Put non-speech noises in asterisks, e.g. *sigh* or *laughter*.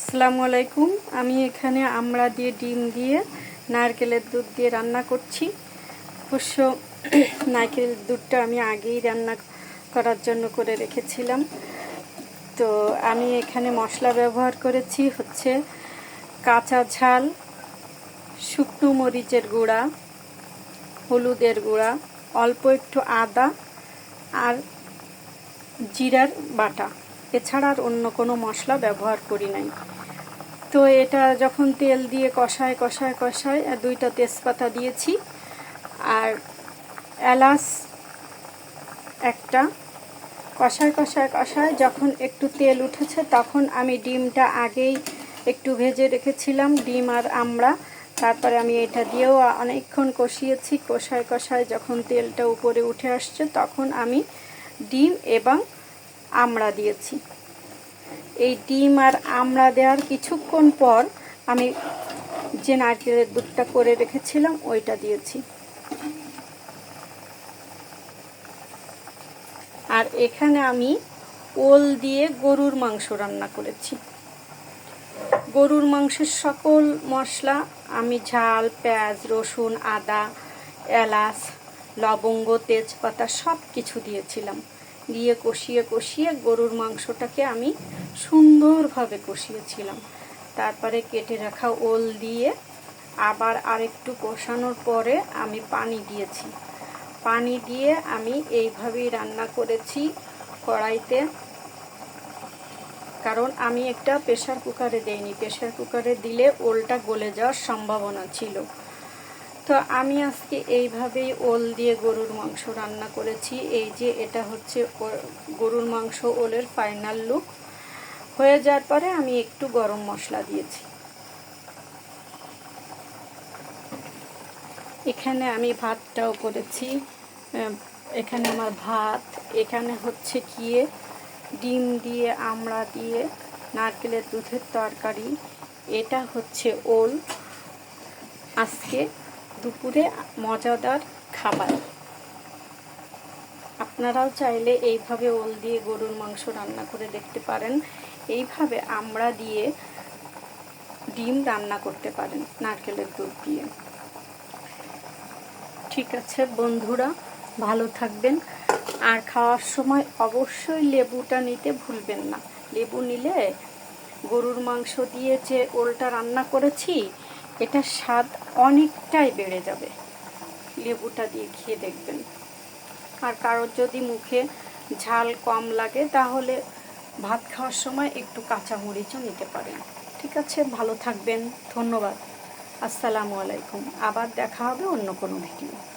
আসসালামু আলাইকুম। আমি এখানে আমড়া দিয়ে ডিম দিয়ে নারকেলের দুধ দিয়ে রান্না করছি। অবশ্য *clears throat* নারকেলের দুধটা আমি আগেই রান্না করার জন্য করে রেখেছিলাম। তো আমি এখানে মশলা ব্যবহার করেছি হচ্ছে কাঁচা ঝাল, শুকনো মরিচের গুঁড়া, হলুদের গুঁড়া, অল্প একটু আদা আর জিরার বাটা। এছাড়া আর অন্য কোনো মশলা ব্যবহার করি নাই। তো এটা যখন তেল দিয়ে কষায় কষায় কষায় দুইটা তেজপাতা দিয়েছি, আর এলাচ একটা। কষায় কষায় কষায় যখন একটু তেল উঠেছে তখন আমি ডিমটা আগেই একটু ভেজে রেখেছিলাম, ডিম আর আমড়া। তারপরে আমি এটা দিয়েও অনেকক্ষণ কষিয়েছি। কষায় কষায় যখন তেলটা উপরে উঠে আসছে তখন আমি ডিম এবং আমড়া দিয়েছি। এই ডিম আর আমড়া দেওয়ার কিছুক্ষণ পর আমি যে নারকেলের দুধটা করে রেখেছিলাম, ওইটা দিয়েছি। আর এখানে আমি ওল দিয়ে গরুর মাংস রান্না করেছি। গরুর মাংসের সকল মশলা, আমি ঝাল, পেঁয়াজ, রসুন, আদা, এলাচ, লবঙ্গ, তেজপাতা সব কিছু দিয়েছিলাম। দিয়ে কষিয়ে কষিয়ে গরুর মাংসটাকে আমি সুন্দরভাবে কষিয়েছিলাম। তারপরে কেটে রাখা ওল দিয়ে আবার আরেকটু কষানোর পরে আমি পানি দিয়েছি। পানি দিয়ে আমি এইভাবেই রান্না করেছি কড়াইতে। কারণ আমি একটা প্রেশার কুকারে দেইনি। প্রেশার কুকারে দিলে ওলটা গলে যাওয়ার সম্ভাবনা ছিল। তো আমি আজকে এইভাবেই ওল দিয়ে গরুর মাংস রান্না করেছি। এই যে এটা হচ্ছে গরুর মাংস ওলের ফাইনাল লুক হয়ে যাওয়ার পরে আমি একটু গরম মশলা দিয়েছি। এখানে আমি ভাতটাও করেছি। এখানে আমার ভাত, এখানে হচ্ছে গিয়ে ডিম দিয়ে, আমড়া দিয়ে, নারকেলের দুধের তরকারি। এটা হচ্ছে ওল। আজকে দুপুরে মজাদার খাবার। আপনারাও চাইলে এইভাবে ওল দিয়ে গরুর মাংস রান্না করে দেখতে পারেন। এইভাবে আমরা দিয়ে ডিম রান্না করতে পারেন নারকেলের দুধ দিয়ে। ঠিক আছে বন্ধুরা, ভালো থাকবেন। আর খাওয়ার সময় অবশ্যই লেবুটা নিতে ভুলবেন না। লেবু নিলে গরুর মাংস দিয়ে যে ওলটা রান্না করেছি এটার স্বাদ অনেকটাই বেড়ে যাবে। লেবুটা দিয়ে খেয়ে দেখবেন। আর কারোর যদি মুখে ঝাল কম লাগে, তাহলে ভাত খাওয়ার সময় একটু কাঁচা মরিচও নিতে পারেন। ঠিক আছে, ভালো থাকবেন। ধন্যবাদ। আসসালামু আলাইকুম। আবার দেখা হবে অন্য কোনো ভিডিও।